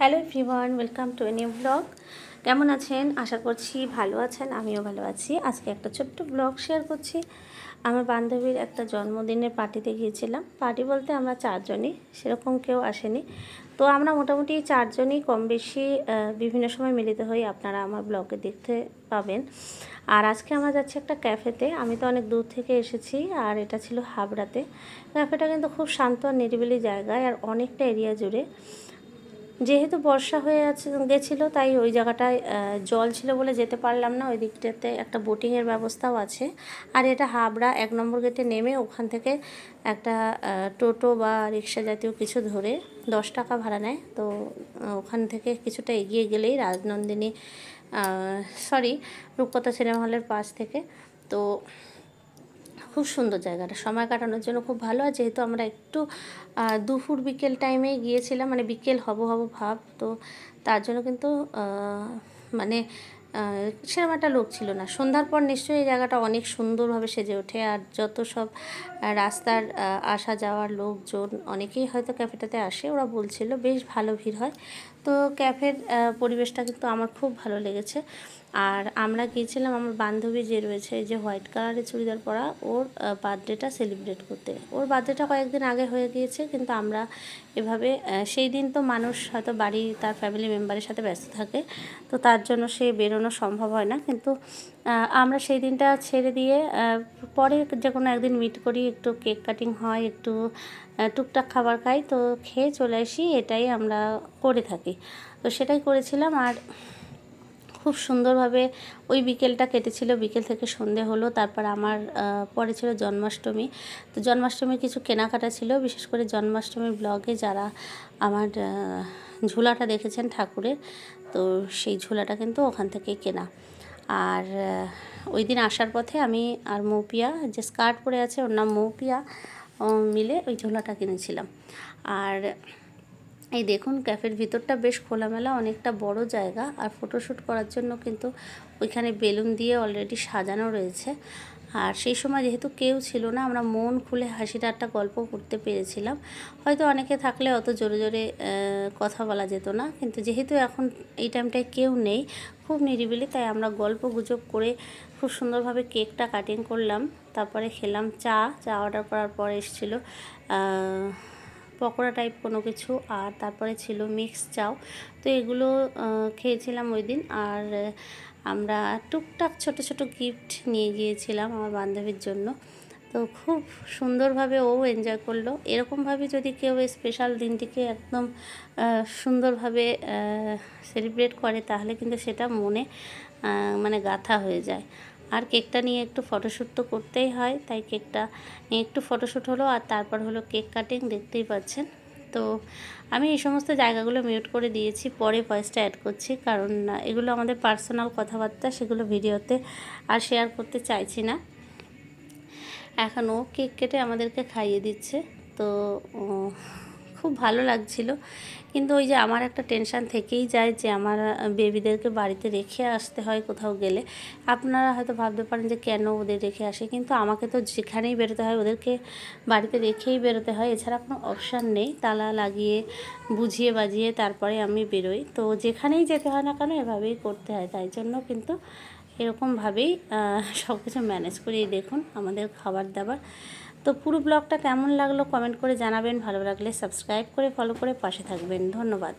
Hello everyone, welcome to a new blog. কেমন আছেন? আশা করছি ভালো আছেন, আমিও ভালো আছি। আজকে একটা ছোট্ট ব্লগ শেয়ার করছি। আমার বান্ধবীর একটা জন্মদিনের পার্টিতে গিয়েছিলাম। পার্টি বলতে আমরা চারজনই, সেরকম কেউ আসেনি। তো আমরা মোটামুটি চারজনই কম বেশি বিভিন্ন সময় মিলিত হই। আপনারা আমার ব্লগে দেখতে পাবেন। আর আজকে আমরা যাচ্ছি একটা ক্যাফেতে। আমি তো অনেক দূর থেকে এসেছি, আর এটা ছিল হাবড়াতে। ক্যাফেটা কিন্তু খুব শান্ত আর নিরিবিলি জায়গায়, আর অনেকটা এরিয়া জুড়ে। যেহেতু বর্ষা হয়ে আছে, গেছিল, তাই ওই জায়গাটায় জল ছিল বলে যেতে পারলাম না। ওই দিকটাতে একটা বোটিংয়ের ব্যবস্থাও আছে। আর এটা হাবড়া, এক নম্বর গেটে নেমে ওখান থেকে একটা টোটো বা রিক্সা জাতীয় কিছু ধরে দশ টাকা ভাড়া নেয়। তো ওখান থেকে কিছুটা এগিয়ে গেলেই রাজনন্দিনী সরি রূপকথা সিনেমা হলের পাশ থেকে। তো খুব সুন্দর জায়গাটা। সময় কাটানোর জন্য খুব ভালো। আর যেহেতু আমরা একটু দুপুর, বিকেল টাইমে গিয়েছিলাম মানে বিকেল হব হব ভাব, তো তার জন্য কিন্তু মানে সেরকম একটা লোক ছিল না। সন্ধ্যার পর নিশ্চয়ই এই জায়গাটা অনেক সুন্দরভাবে সেজে ওঠে। আর যত সব রাস্তার আসা যাওয়ার লোকজন, অনেকেই হয়তো ক্যাফেটাতে আসে, ওরা বলছিল, বেশ ভালো ভিড় হয়। তো ক্যাফের পরিবেশটা কিন্তু আমার খুব ভালো লেগেছে। আর আমরা গিয়েছিলাম, আমার বান্ধবী যে রয়েছে, যে হোয়াইট কালারের চুড়িদার পরা, ওর বার্থডেটা সেলিব্রেট করতে। ওর বার্থডেটা কয়েকদিন আগে হয়ে গিয়েছে, কিন্তু আমরা এভাবে সেই দিন তো মানুষ হয়তো বাড়ি, তার ফ্যামিলি মেম্বারের সাথে ব্যস্ত থাকে, তো তার জন্য সে বেরোনো সম্ভব হয় না। কিন্তু আমরা সেই দিনটা ছেড়ে দিয়ে পরে যে কোনো একদিন মিট করি, একটু কেক কাটিং হয়, একটু টুকটাক খাবার খাই, তো খেয়ে চলে আসি, এটাই আমরা করে থাকি। তো সেটাই করেছিলাম, আর খুব সুন্দরভাবে ওই বিকেলটা কেটেছিল। বিকেল থেকে সন্ধে হলো, তারপর আমার পরে ছিল জন্মাষ্টমী। তো জন্মাষ্টমীর কিছু কেনাকাটা ছিল, বিশেষ করে জন্মাষ্টমীর ব্লগে যারা আমার ঝুলাটা দেখেছেন ঠাকুরের, তো সেই ঝুলাটা কিন্তু ওখান থেকেই কেনা। আর ওই দিন আসার পথে আমি আর মৌপিয়া, যে স্কার্ট পরে আছে ওর নাম মৌপিয়া মিলে ওই ঝোলাটা কিনেছিলাম। আর এই দেখুন, ক্যাফের ভিতরটা বেশ খোলামেলা, অনেকটা বড় জায়গা। আর ফটোশ্যুট করার জন্য কিন্তু ওইখানে বেলুন দিয়ে অলরেডি সাজানো রয়েছে। আর সেই সময় যেহেতু কেউ ছিল না, আমরা মন খুলে হাসি ঠাট্টা গল্প করতে পেরেছিলাম। হয়তো অনেকে থাকলে অত জোরে জোরে কথা বলা যেত না। কিন্তু যেহেতু এখন এই টাইমটায় কেউ নেই, খুব নিরিবিলি, তাই আমরা গল্প গুজব করে খুব সুন্দরভাবে কেকটা কাটিং করলাম। তারপরে খেলাম চা চা অর্ডার করার পর এসেছিল পকোড়া টাইপ কোনো কিছু আর তারপরে ছিল মিক্স চাও। তো এগুলো খেয়েছিলাম ওই দিন আর আমরা টুকটাক ছোট ছোট গিফট নিয়ে গিয়েছিলাম আমার বান্ধবীর জন্য। তো খুব সুন্দরভাবে ও এনজয় করল। এরকমভাবে যদি কেউ এই স্পেশাল দিনটিকে একদম সুন্দরভাবে সেলিব্রেট করে তাহলে কিন্তু সেটা মনে মানে গাথা হয়ে যায়। আর কেকটা নিয়ে একটু ফটোশ্যুট তো করতেই হয়, তাই কেকটা নিয়ে একটু ফটোশ্যুট হলো আর তারপর হলো কেক কাটিং, দেখতেই পাচ্ছেন। তো আমি এই সমস্ত জায়গাগুলো মিউট করে দিয়েছি, পরে ভয়েসটা অ্যাড করছি, কারণ এগুলো আমাদের পার্সোনাল কথাবার্তা, সেগুলো ভিডিওতে আর শেয়ার করতে চাইছি না। এখন ও কেক কেটে আমাদেরকে খাইয়ে দিচ্ছে, তো খুব ভালো লাগছিল। কিন্তু ওই যে আমার একটা টেনশান থেকেই যায় যে আমার বেবিদেরকে বাড়িতে রেখে আসতে হয় কোথাও গেলে। আপনারা হয়তো ভাবতে পারেন যে কেন ওদের রেখে আসে, কিন্তু আমাকে তো যেখানেই বেরোতে হয় ওদেরকে বাড়িতে রেখেই বেরোতে হয়। এছাড়া কোনো অপশান নেই, তালা লাগিয়ে, বুঝিয়ে বাজিয়ে তারপরে আমি বেরোই। তো যেখানেই যেতে হয় না কেন এভাবেই করতে হয়, তাই জন্য কিন্তু এরকমভাবেই সব কিছু ম্যানেজ করে দেখুন আমাদের খাবার দাবার তো পুরো ব্লগটা কেমন লাগল কমেন্ট করে জানাবেন। ভালো লাগলে সাবস্ক্রাইব করে ফলো করে পাশে থাকবেন। ধন্যবাদ।